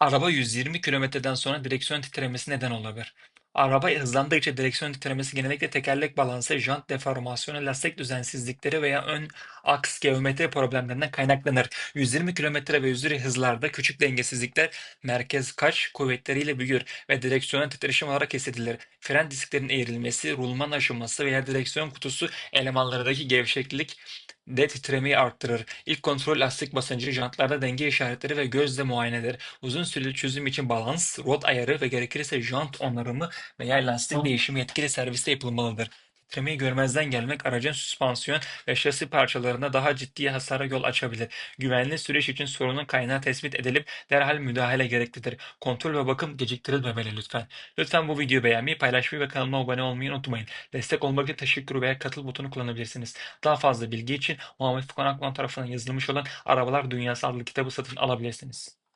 Araba 120 kilometreden sonra direksiyon titremesi neden olabilir. Araba hızlandıkça direksiyon titremesi genellikle tekerlek balansı, jant deformasyonu, lastik düzensizlikleri veya ön aks geometri problemlerinden kaynaklanır. 120 kilometre ve üzeri hızlarda küçük dengesizlikler merkez kaç kuvvetleriyle büyür ve direksiyona titreşim olarak hissedilir. Fren disklerinin eğrilmesi, rulman aşınması veya direksiyon kutusu elemanlarındaki gevşeklik de titremeyi arttırır. İlk kontrol lastik basıncı, jantlarda denge işaretleri ve gözle muayenedir. Uzun süreli çözüm için balans, rot ayarı ve gerekirse jant onarımı veya lastik değişimi yetkili serviste yapılmalıdır. Titremeyi görmezden gelmek aracın süspansiyon ve şasi parçalarında daha ciddi hasara yol açabilir. Güvenli süreç için sorunun kaynağı tespit edilip derhal müdahale gereklidir. Kontrol ve bakım geciktirilmemeli lütfen. Lütfen bu videoyu beğenmeyi, paylaşmayı ve kanalıma abone olmayı unutmayın. Destek olmak için teşekkür veya katıl butonu kullanabilirsiniz. Daha fazla bilgi için Muhammed Furkan Akman tarafından yazılmış olan Arabalar Dünyası adlı kitabı satın alabilirsiniz.